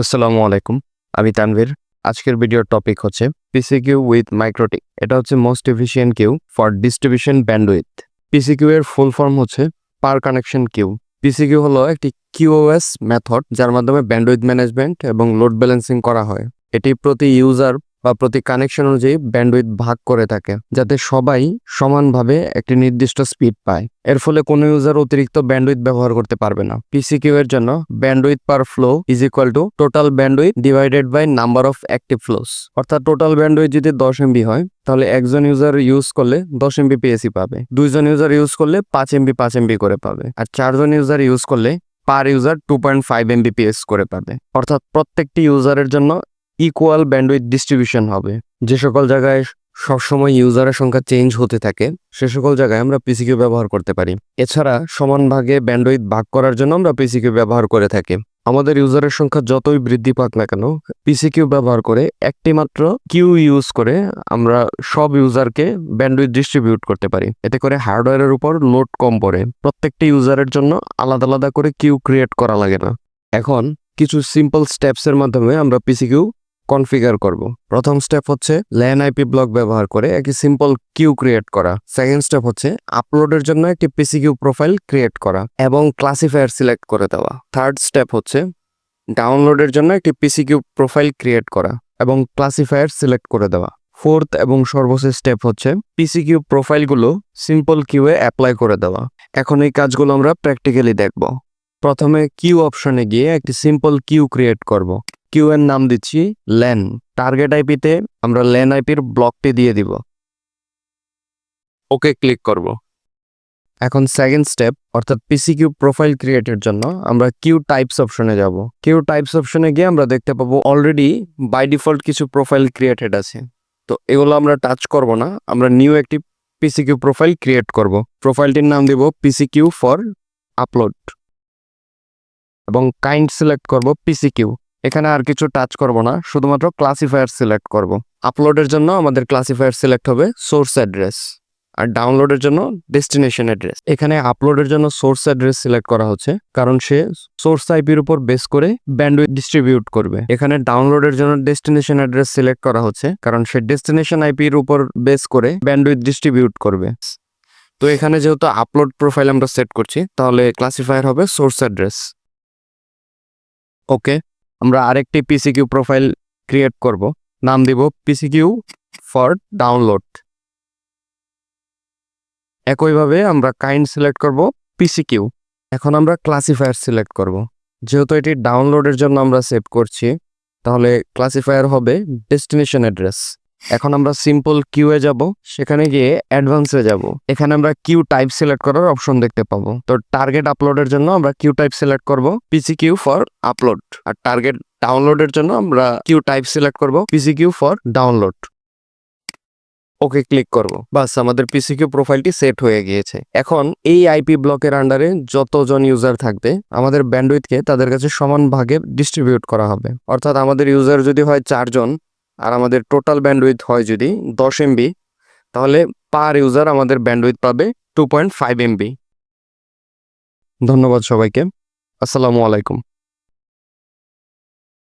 আসসালামু আলাইকুম, আমি তানভীর। আজকের ভিডিওর টপিক হচ্ছে পিসি কিউ উইথ মাইক্রোটিক এটা হচ্ছে most efficient queue for distribution bandwidth PC Q এর ফুল ফর্ম হচ্ছে per connection queue PC Q হলো একটি কিউওএস মেথড যার মাধ্যমে ব্যান্ডউইথ ম্যানেজমেন্ট এবং লোড ব্যালেন্সিং করা হয়। এটি প্রতি ইউজার বা প্রতি কানেকশন অনুযায়ী ব্যান্ডউইথ ভাগ করে থাকে, যাতে সবাই সমানভাবে একটি নির্দিষ্ট স্পিড পায়। এর ফলে কোনো ইউজার অতিরিক্ত ব্যান্ডউইথ ব্যবহার করতে পারবে না। পিসি কিউ এর জন্য bandwidth per flow is equal to total bandwidth divided by number of active flows অর্থাৎ টোটাল ব্যান্ডউইথ যদি দশ এমবি হয়, তাহলে একজন ইউজার ইউজ করলে দশ এমবি পিএসি পাবে। দুইজন ইউজার ইউজ করলে পাঁচ এমবি পাঁচ এমবি করে পাবে। আর চারজন ইউজার ইউজ করলে per user two point five Mbps করে পাবে। অর্থাৎ প্রত্যেকটি ইউজারের জন্য ইকুয়াল ব্যান্ডউইথ ডিস্ট্রিবিউশন হবে। যে সকল জায়গায় সবসময় ইউজারের সংখ্যা চেঞ্জ হতে থাকে, সে সকল জায়গায় আমরা পিসিকিউ ব্যবহার করতে পারি। এছাড়া সমান ভাগে ব্যান্ডউইথ ভাগ করার জন্য আমরা পিসিকিউ ব্যবহার করে থাকি। আমাদের ইউজারের সংখ্যা যতই বৃদ্ধি পাক না কেন পিসিকিউ ব্যবহার করে একটি মাত্র কিউ ইউজ করে আমরা সব ইউজারকে ব্যান্ডউইথ ডিস্ট্রিবিউট করতে পারি। এতে করে হার্ডওয়্যারের উপর লোড কম পড়ে। প্রত্যেকটি ইউজারের জন্য আলাদা আলাদা করে কিউ ক্রিয়েট করা লাগে না। এখন কিছু সিম্পল স্টেপসের মাধ্যমে আমরা পিসিকিউ কনফিগার করব। প্রথম স্টেপ হচ্ছে ল্যান আইপি ব্লক ব্যবহার করে একটি সিম্পল কিউ ক্রিয়েট করা। সেকেন্ড স্টেপ হচ্ছে আপলোডের জন্য একটি পিসিকিউ প্রোফাইল ক্রিয়েট করা এবং ক্লাসিফায়ার সিলেক্ট করে দেওয়া। থার্ড স্টেপ হচ্ছে ডাউনলোডের জন্য একটি পিসি কিউ প্রোফাইল ক্রিয়েট করা এবং ক্লাসিফায়ার সিলেক্ট করে দেওয়া। ফোর্থ এবং সর্বশেষ স্টেপ হচ্ছে পিসি কিউ প্রোফাইলগুলো সিম্পল কিউয়ে অ্যাপ্লাই করে দেওয়া। এখন এই কাজগুলো আমরা প্র্যাকটিক্যালি দেখব। প্রথমে কিউ অপশনে গিয়ে একটি সিম্পল কিউ ক্রিয়েট করব। কিউ এর নাম দিচ্ছি ল্যান টার্গেট আইপিতে আমরা ল্যান আইপির ব্লকটি দিয়ে দিব। ওকে ক্লিক করব। এখন সেকেন্ড স্টেপ অর্থাৎ পিসি কিউ প্রোফাইল ক্রিয়েটের জন্য আমরা কিউ টাইপস অপশনে যাব। কিউ টাইপস অপশনে গিয়ে আমরা দেখতে পাবো অলরেডি বাই ডিফল্ট কিছু প্রোফাইল ক্রিয়েটেড আছে। তো এগুলো আমরা টাচ করব না, আমরা নিউ একটি পিসি কিউ প্রোফাইল ক্রিয়েট করব। প্রোফাইলটির নাম দিব পিসি কিউ ফর আপলোড এবং কাইন্ড সিলেক্ট করব পিসি কিউ এখানে আর কিছু টাচ করব না, শুধুমাত্র ক্লাসিফায়ার সিলেক্ট করব। আপলোডের জন্য আমাদের ক্লাসিফায়ার সিলেক্ট হবে সোর্স অ্যাড্রেস আর ডাউনলোডের জন্য ডেস্টিনেশন অ্যাড্রেস এখানে আপলোডের জন্য সোর্স অ্যাড্রেস সিলেক্ট করা হচ্ছে, কারণ সে সোর্স আইপির উপর বেস করে ব্যান্ডউইথ ডিস্ট্রিবিউট করবে। এখানে ডাউনলোডের জন্য ডেস্টিনেশন অ্যাড্রেস সিলেক্ট করা হচ্ছে, কারণ সে ডেস্টিনেশন আইপির উপর বেস করে ব্যান্ডউইথ ডিস্ট্রিবিউট করবে। তো এখানে যেহেতু আপলোড প্রোফাইল আমরা সেট করছি, তাহলে ক্লাসিফায়ার হবে সোর্স অ্যাড্রেস ওকে আমরা আরেকটি পিসিকিউ প্রোফাইল ক্রিয়েট করব। নাম দিব পিসিকিউ ফর ডাউনলোড একইভাবে আমরা কাইন্ড সিলেক্ট করব পিসিকিউ এখন আমরা ক্লাসিফায়ার সিলেক্ট করব। যেহেতু এটি ডাউনলোডের জন্য আমরা সেভ করছি, তাহলে ক্লাসিফায়ার হবে ডেস্টিনেশন অ্যাড্রেস এখন আমরা সিম্পল কিউ এ যাব, সেখানে গিয়ে অ্যাডভান্সে যাব। এখানে আমরা কিউ টাইপ সিলেক্ট করার অপশন দেখতে পাবো। তো টার্গেট আপলোডের জন্য আমরা কিউ টাইপ সিলেক্ট করব পিসি কিউ ফর আপলোড আর টার্গেট ডাউনলোডের জন্য আমরা কিউ টাইপ সিলেক্ট করব PC Q for download okay click করব। বাস, আমাদের পিসি কিউ প্রোফাইলটি সেট হয়ে গিয়েছে। এখন এই আইপি ব্লকের আন্ডারে যতজন ইউজার থাকবে, আমাদের ব্যান্ডউইথকে তাদের কাছে সমান ভাগে ডিস্ট্রিবিউট করা হবে। অর্থাৎ আমাদের ইউজার যদি হয় চারজন আর আমাদের টোটাল ব্যান্ডউইথ হয় যদি দশ এমবি তাহলে পার ইউজার আমাদের ব্যান্ডউইথ পাবে টু পয়েন্ট ফাইভ এমবি ধন্যবাদ সবাইকে। আসসালামু আলাইকুম।